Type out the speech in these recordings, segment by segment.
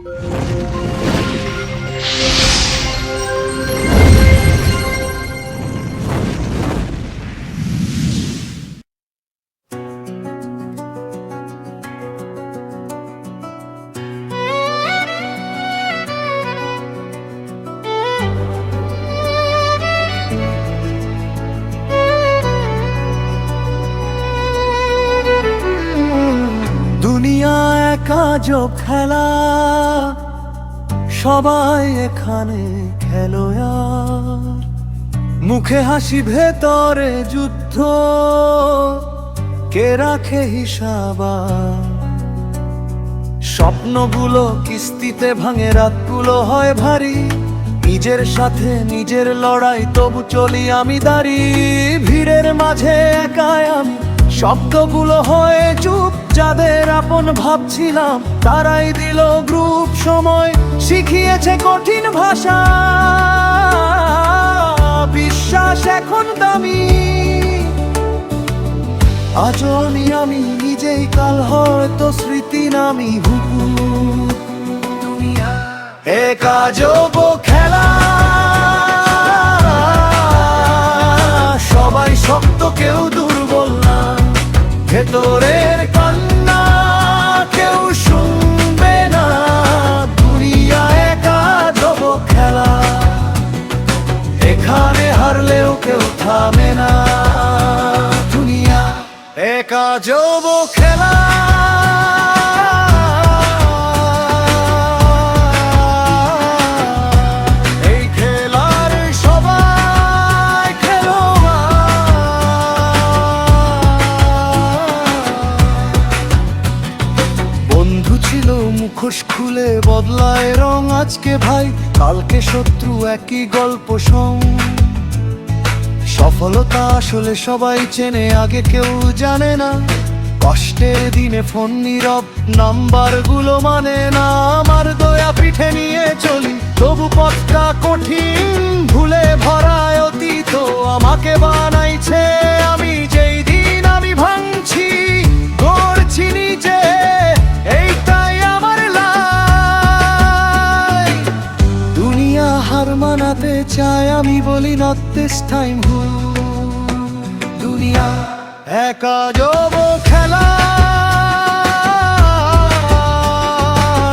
দুনিয়া যোগ খেলা। সবাই এখানে খেলো মুখে হাসি, ভেতরে যুদ্ধ। কে রাখে হিসাবা স্বপ্নগুলো কিস্তিতে ভাঙে, রাতগুলো হয় ভারী। নিজের সাথে নিজের লড়াই, তবু চলি আমি দাঁড়ি। ভিড়ের মাঝে একাই আমি শব্দগুলো হয়ে চুপ যাদের আপন ভাবছিলাম তারাই দিল গ্রুপ সময় শিখিয়েছে কঠিন ভাষা। বিশ্বাস এখন দামি। আজ আমি আমি নিজেই কাল হয়তো স্মৃতি নামি হুকু একা যোগ ভেতরের কান্না কেউ শুনবে না। দুনিয়া একা দেব খেলা। এখানে হারলেও কেউ থামে না। দুনিয়া একা যব খেলা মুখোশ খুলে বদলায় রং আজকে ভাই, কালকে শত্রু একই গল্প সং। সফলতা আসলে সবাই চেনে, আগে কেউ জানে না। কষ্টের দিনে ফোন নীরব নাম্বারগুলো মানে না। আমার দয়া পিঠে নিয়ে চলি, তবু পথটা কঠিন। ভুলে ভরায় অতীত আমাকে বানাইছে। চায় আমি বলি নট দিস টাইম হু। দুনিয়া একা যব খেলা।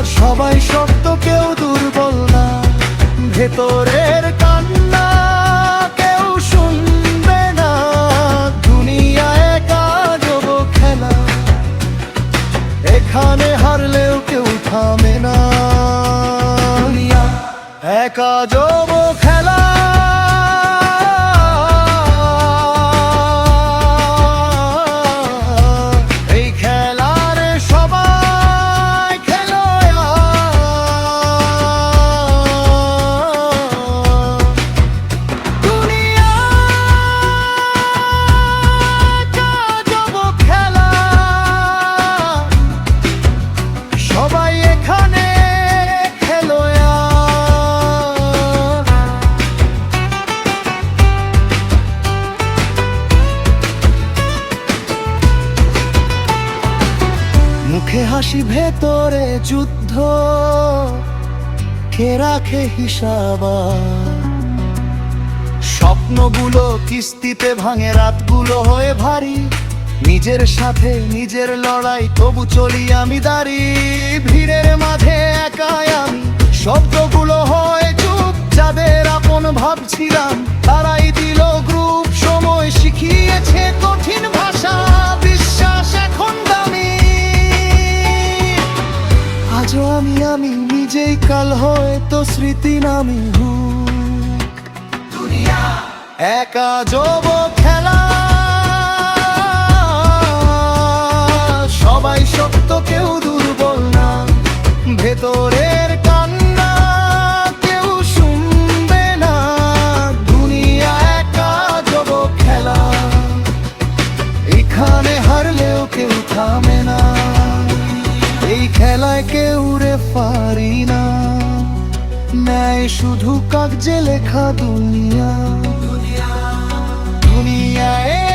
সবাই শক্ত, কেউ দুর্বল না। ভেতরের কান্না কেউ শুনবে না। খেলা। এখানে হারলেও কেউ থামে না। একা যব মুখে হাসি, ভেতরে যুদ্ধ। কে রাখে হিসাবা? স্বপ্নগুলো কিস্তিতে ভাঙে, রাতগুলো হয়ে ভারী। নিজের সাথে নিজের লড়াই, তবু চলি আমি দাঁড়ি। ভিড়ের মাঝে একাই আমি। শব্দগুলো হয় চুপ, যাদের আপন ভাবছিলাম, তারাই দিল গ্রুপ। সময় শিখিয়েছে আমি আমি, নিজেই কাল হয়তো স্মৃতি নামি একা যব খেলা। সবাই সত্য, কেউ দুর্বল না। ভেতরের ন্যায় শুধু কাগজে লেখা দুনিয়া। দুনিয়ায়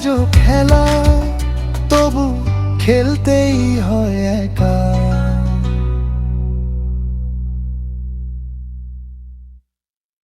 আজও খেলা তবু খেলতেই হয় একা।